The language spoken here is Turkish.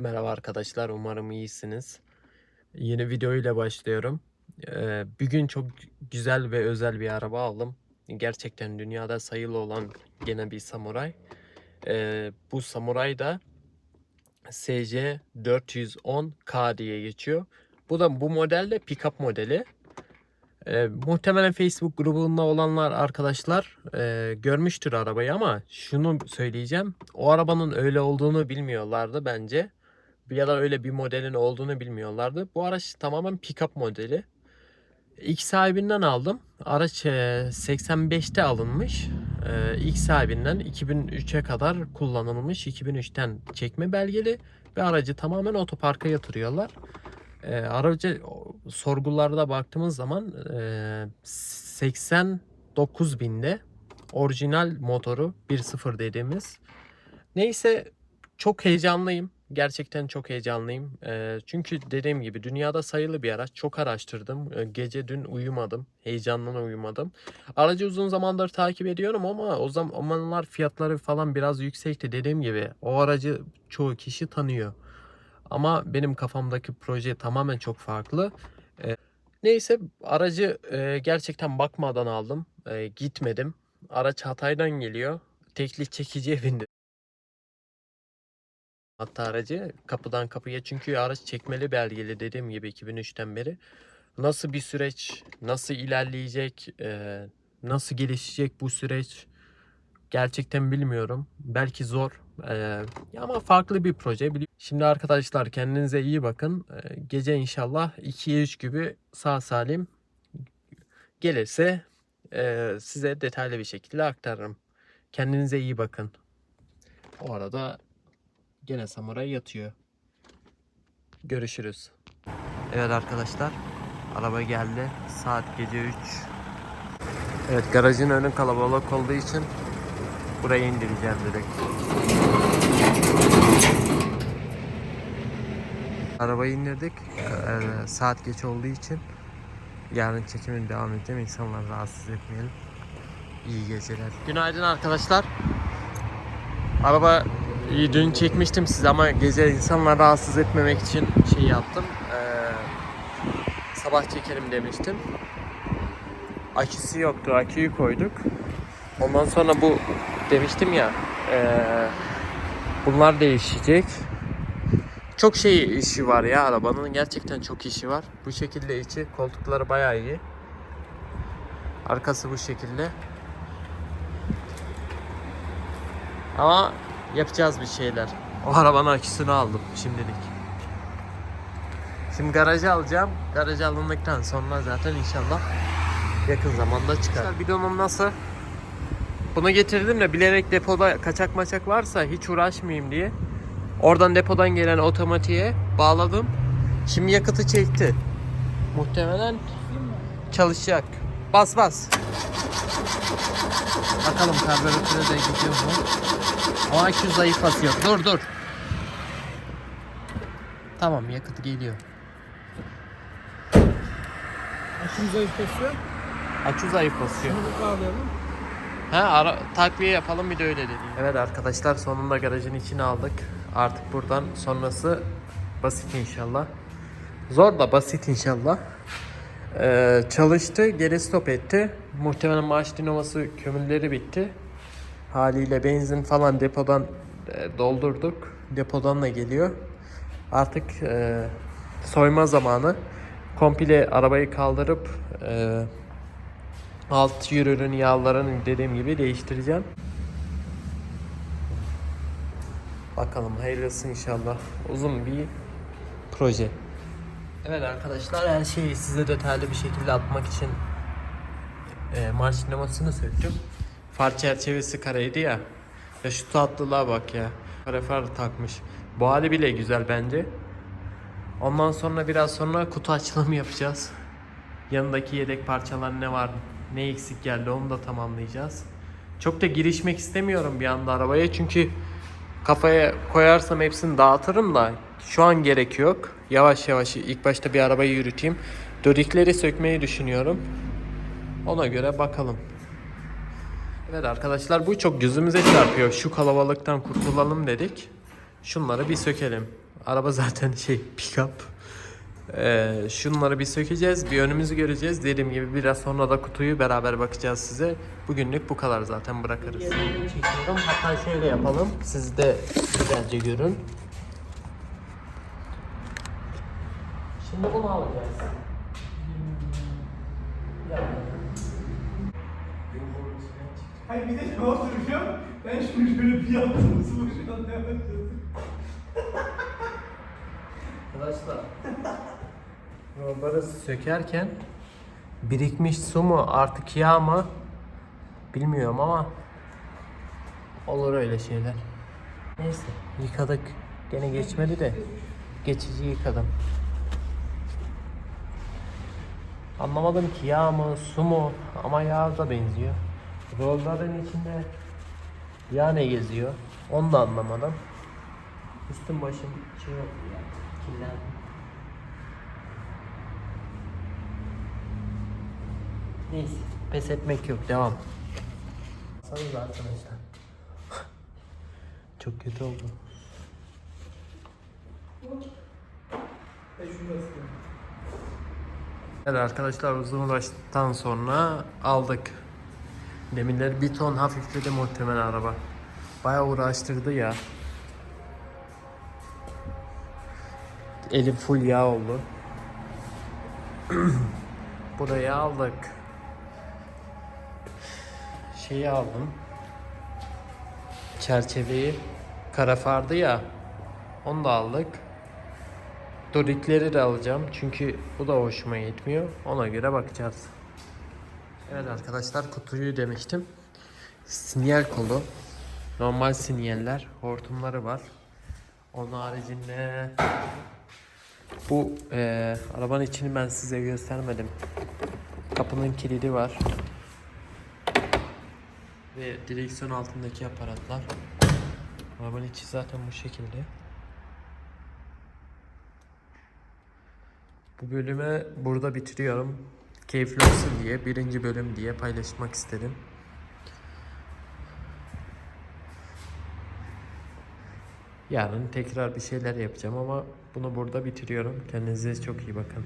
Merhaba arkadaşlar, umarım iyisiniz. Yeni video ile başlıyorum. Ee, bugün çok güzel ve özel bir araba aldım. Gerçekten dünyada sayılı olan gene bir samuray. Ee, bu samuray da SC 410K diye geçiyor. Bu da bu model de pickup modeli. Ee, muhtemelen Facebook grubunda olanlar arkadaşlar e, görmüştür arabayı ama şunu söyleyeceğim. O arabanın öyle olduğunu bilmiyorlardı bence ya da öyle bir modelin olduğunu bilmiyorlardı. Bu araç tamamen pick-up modeli. İlk sahibinden aldım. Araç e, 85'te alınmış. E, İlk sahibinden 2003'e kadar kullanılmış. 2003'ten çekme belgeli ve aracı tamamen otoparka yatırıyorlar. E, aracı sorgularda baktığımız zaman e, 89 binde orijinal motoru 1.0 dediğimiz. Neyse çok heyecanlıyım. Gerçekten çok heyecanlıyım. Çünkü dediğim gibi dünyada sayılı bir araç. Çok araştırdım. Gece dün uyumadım. Heyecandan uyumadım. Aracı uzun zamandır takip ediyorum ama o zamanlar fiyatları falan biraz yüksekti. Dediğim gibi o aracı çoğu kişi tanıyor. Ama benim kafamdaki proje tamamen çok farklı. Neyse aracı gerçekten bakmadan aldım. Gitmedim. Araç Hatay'dan geliyor. Tekli çekiciye bindim. Hatta aracı kapıdan kapıya çünkü araç çekmeli belgeli dediğim gibi 2003'ten beri. Nasıl bir süreç, nasıl ilerleyecek, e, nasıl gelişecek bu süreç gerçekten bilmiyorum. Belki zor e, ama farklı bir proje. Şimdi arkadaşlar kendinize iyi bakın. E, gece inşallah 2'ye 3 gibi sağ salim gelirse size detaylı bir şekilde aktarırım. Kendinize iyi bakın. O arada Gene samuray yatıyor. Görüşürüz. Evet arkadaşlar. Araba geldi. Saat gece 3. Evet garajın önü kalabalık olduğu için buraya indireceğim direkt. Arabayı indirdik. Ee, saat geç olduğu için yarın çekimin devam edeceğim. İnsanları rahatsız etmeyelim. İyi geceler. Günaydın arkadaşlar. Araba dün çekmiştim size ama gece insanları rahatsız etmemek için şey yaptım. Ee, sabah çekelim demiştim. Aküsü yoktu. Aküyü koyduk. Ondan sonra bu demiştim ya ee, bunlar değişecek. Çok şey işi var ya arabanın. Gerçekten çok işi var. Bu şekilde içi koltukları bayağı iyi. Arkası bu şekilde. Ama yapacağız bir şeyler. O arabanın aküsünü aldım şimdilik. Şimdi garajı alacağım. Garajı alındıktan sonra zaten inşallah yakın zamanda çıkar. Bidonum nasıl? Bunu getirdim de bilerek depoda kaçak maçak varsa hiç uğraşmayayım diye. Oradan depodan gelen otomatiğe bağladım. Şimdi yakıtı çekti. Muhtemelen çalışacak. Bas bas. Bakalım karbüratörü de gidiyor mu? O akü zayıf basıyor. Dur dur. Tamam yakıt geliyor. Aküm zayıf basıyor. Akü zayıf basıyor. Bunu bağlayalım. Ha ara, takviye yapalım bir de öyle dedi. Evet arkadaşlar sonunda garajın içine aldık. Artık buradan sonrası basit inşallah. Zor da basit inşallah. Ee, çalıştı, geri stop etti. Muhtemelen maaş dinaması kömürleri bitti. Haliyle benzin falan depodan e, doldurduk. Depodan da geliyor. Artık e, soyma zamanı. Komple arabayı kaldırıp e, alt yürürün yağlarını dediğim gibi değiştireceğim. Bakalım hayırlısı inşallah. Uzun bir proje. Evet arkadaşlar her şeyi size detaylı bir şekilde atmak için e, marş sinemasını söktüm. Far çerçevesi kareydi ya. Ya şu tatlılığa bak ya. Kare far takmış. Bu hali bile güzel bence. Ondan sonra biraz sonra kutu açılımı yapacağız. Yanındaki yedek parçalar ne var, ne eksik geldi onu da tamamlayacağız. Çok da girişmek istemiyorum bir anda arabaya çünkü kafaya koyarsam hepsini dağıtırım da şu an gerek yok. Yavaş yavaş ilk başta bir arabayı yürüteyim. Dörikleri sökmeyi düşünüyorum. Ona göre bakalım. Evet arkadaşlar bu çok gözümüze çarpıyor. Şu kalabalıktan kurtulalım dedik. Şunları bir sökelim. Araba zaten şey pick-up. Ee, şunları bir sökeceğiz. Bir önümüzü göreceğiz. Dediğim gibi biraz sonra da kutuyu beraber bakacağız size. Bugünlük bu kadar zaten bırakırız. çekiyorum. Hatta şöyle yapalım. Siz de güzelce görün. Şimdi bunu alacağız. Hayır bir de ne oturuyor? Ben şunu şöyle bir yaptım. Sıvı şu ne yapacağız? Arkadaşlar Robarı sökerken birikmiş su mu artık yağ mı bilmiyorum ama olur öyle şeyler. Neyse yıkadık. Gene geçmedi de geçici yıkadım. Anlamadım ki yağ mı su mu ama yağ da benziyor. Rolların içinde yağ ne geziyor onu da anlamadım. Üstüm başım şey oldu ya. Kirlendi. Neyse. Pes etmek yok. Devam. Sanırız arkadaşlar. Çok kötü oldu. Evet arkadaşlar uzun uğraştıktan sonra aldık. Demirleri bir ton hafifledi muhtemelen araba. Bayağı uğraştırdı ya. Elim full yağ oldu. Burayı aldık. Şeyi aldım. Çerçeveyi. Kara fardı ya. Onu da aldık. Dorikleri de alacağım çünkü bu da hoşuma gitmiyor. Ona göre bakacağız. Evet arkadaşlar kutuyu demiştim. Sinyal kolu. Normal sinyaller. Hortumları var. Onun haricinde bu eee, arabanın içini ben size göstermedim. Kapının kilidi var. Ve direksiyon altındaki aparatlar. Arabanın içi zaten bu şekilde. Bu bölümü burada bitiriyorum. Keyifli olsun diye, birinci bölüm diye paylaşmak istedim. Yarın tekrar bir şeyler yapacağım ama bunu burada bitiriyorum. Kendinize çok iyi bakın.